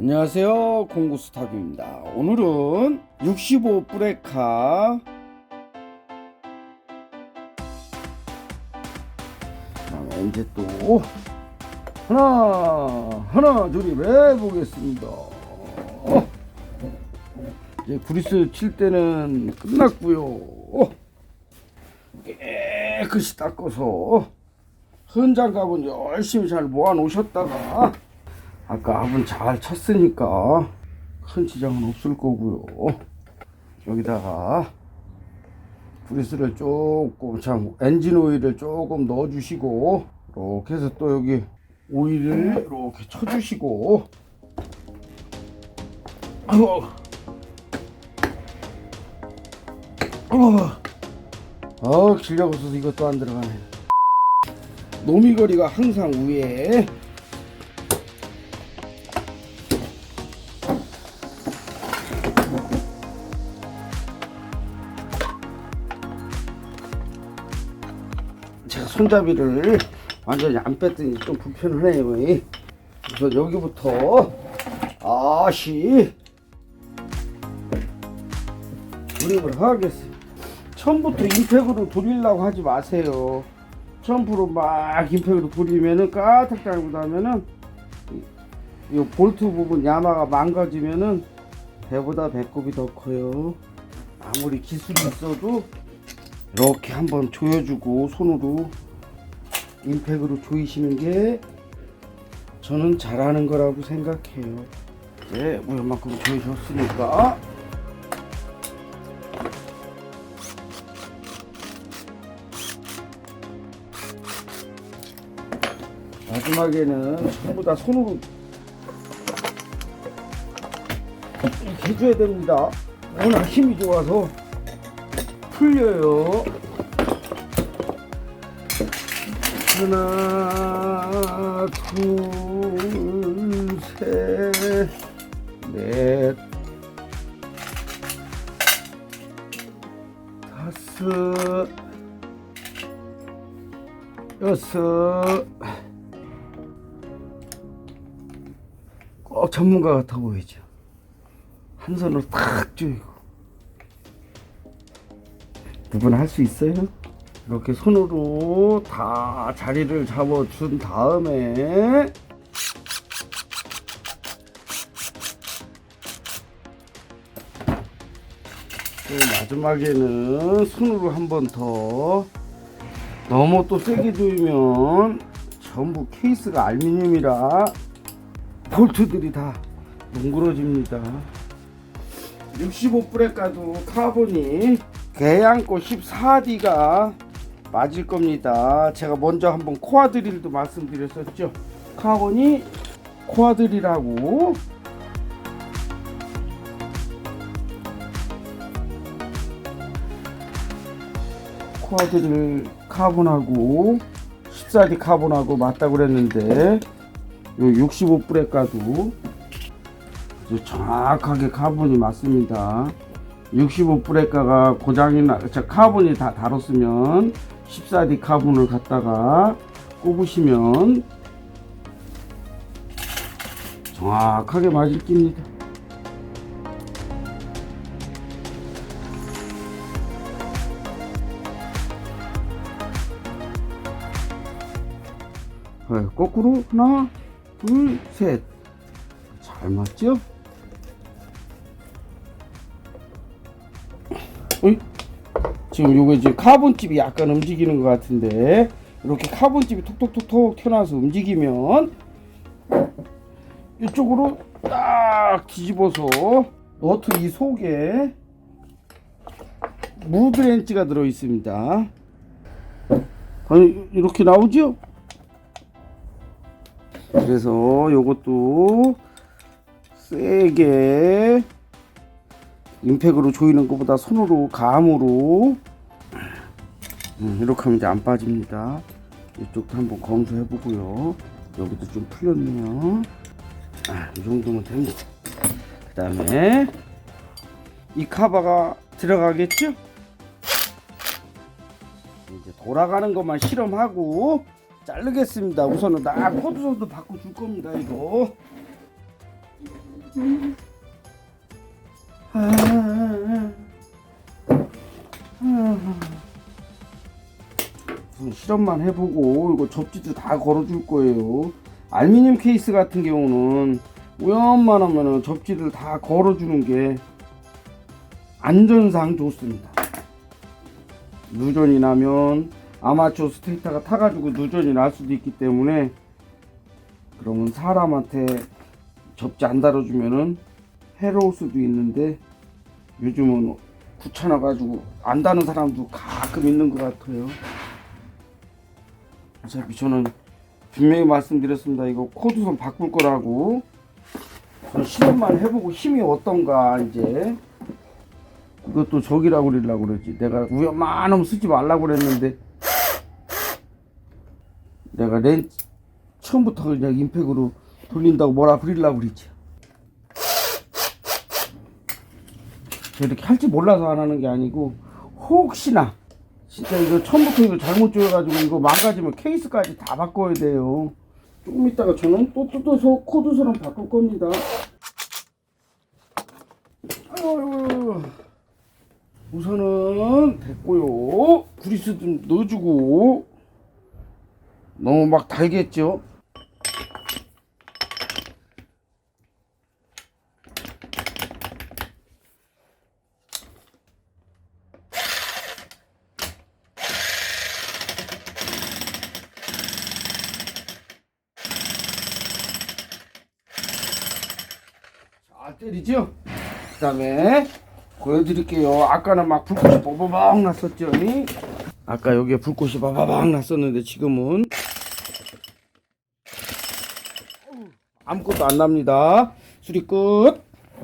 안녕하세요. 공구스탑입니다. 오늘은 65 브레카. 자, 이제 또 하나 하나 조립해 보겠습니다. 이제 브리스 칠 때는 끝났고요. 깨끗이 닦아서 현장갑은 열심히 잘 모아 놓으셨다가 아까 합은 잘 쳤으니까 큰 지장은 없을 거고요. 여기다가 브리스를 조금 참 엔진 오일을 조금 넣어주시고 이렇게 해서 또 여기 오일을 이렇게 쳐주시고. 아이고. 아 길려고 없어서 이것도 안 들어가네. 노미거리가 항상 위에 제가 손잡이를 완전히 안 뺐더니 좀 불편하네요. 이. 그래서 여기부터 아시 조립을 하겠습니다. 처음부터 임팩으로 돌리려고 하지 마세요. 처음부로 막 임팩으로 돌리면은 까딱 잘못 하면은 이, 이 볼트 부분 야마가 망가지면은 배보다 배꼽이 더 커요. 아무리 기술이 있어도 이렇게 한번 조여주고 손으로 임팩으로 조이시는 게 저는 잘하는 거라고 생각해요. 네, 뭐 이만큼 조이셨으니까 마지막에는 전부 다 손으로 이렇게 해줘야 됩니다. 워낙 힘이 좋아서 풀려요. 하나, 둘, 셋, 넷, 다섯, 여섯. 꼭 전문가 같아 보이죠. 한 손으로 탁 조이고. 누구나 할수 있어요? 이렇게 손으로 다 자리를 잡아준 다음에 또 마지막에는 손으로 한 번 더 너무 또 세게 조이면 전부 케이스가 알루미늄이라 볼트들이 다 뭉그러집니다 65브레카도 카본이 개양꽃 14D가 맞을 겁니다. 제가 먼저 한번 코아 드릴도 말씀드렸었죠. 카본이 코아 드릴하고 코아 드릴 카본하고 14D 카본하고 맞다고 그랬는데 요 65브레카도 정확하게 카본이 맞습니다. 65 브레카가 고장이 나 저 카본이 다 달았으면 14D 카본을 갖다가 꼽으시면 정확하게 맞을 깁니다. 네, 거꾸로 하나, 둘, 셋. 잘 맞죠? 어이? 지금 요거 지금 카본집이 약간 움직이는 것 같은데 이렇게 카본집이 톡톡톡톡 튀어나와서 움직이면 이쪽으로 딱 뒤집어서 너트 이 속에 무드렌치가 들어 있습니다. 아니 이렇게 나오죠? 그래서 요것도 세게 임팩으로 조이는 것보다 손으로 감으로 음, 이렇게 하면 이제 안 빠집니다. 이쪽도 한번 검수해 보고요. 여기도 좀 풀렸네요. 아, 이 정도면 됩니다. 그 다음에 이 카바가 들어가겠죠? 이제 돌아가는 것만 실험하고 자르겠습니다. 우선은 나 코드선도 바꿔줄 겁니다. 이거 아, 무슨 실험만 해보고 이거 접지도 다 걸어줄 거예요. 알루미늄 케이스 같은 경우는 오염만 하면은 접지를 다 걸어주는 게 안전상 좋습니다. 누전이 나면 아마추어 스테이터가 타가지고 누전이 날 수도 있기 때문에 그러면 사람한테 접지 안 달아주면은 해로울 수도 있는데 요즘은 귀찮아가지고 안 다는 사람도 가끔 있는 것 같아요. 어차피 저는 분명히 말씀드렸습니다. 이거 코드 선 바꿀 거라고. 실험만 해보고 힘이 어떤가 이제. 이것도 저기라고 그러려고 그러지. 내가 우연만 하면 쓰지 말라고 그랬는데 내가 렌 처음부터 그냥 임팩으로 돌린다고 뭐라 그러려고 그랬지. 저 이렇게 할줄 몰라서 안 하는 게 아니고 혹시나 진짜 이거 처음부터 이거 잘못 조여가지고 이거 망가지면 케이스까지 다 바꿔야 돼요. 조금 있다가 저는 또 뜯어서 코드처럼 바꿀 겁니다. 아유, 우선은 됐고요. 구리스 좀 넣어주고 너무 막 달겠죠? 잘 때리죠? 그 다음에 보여드릴게요. 아까는 막 불꽃이 뽀뽀박 났었죠? 아까 여기에 불꽃이 바바박 났었는데 지금은 아무것도 안 납니다. 수리 끝.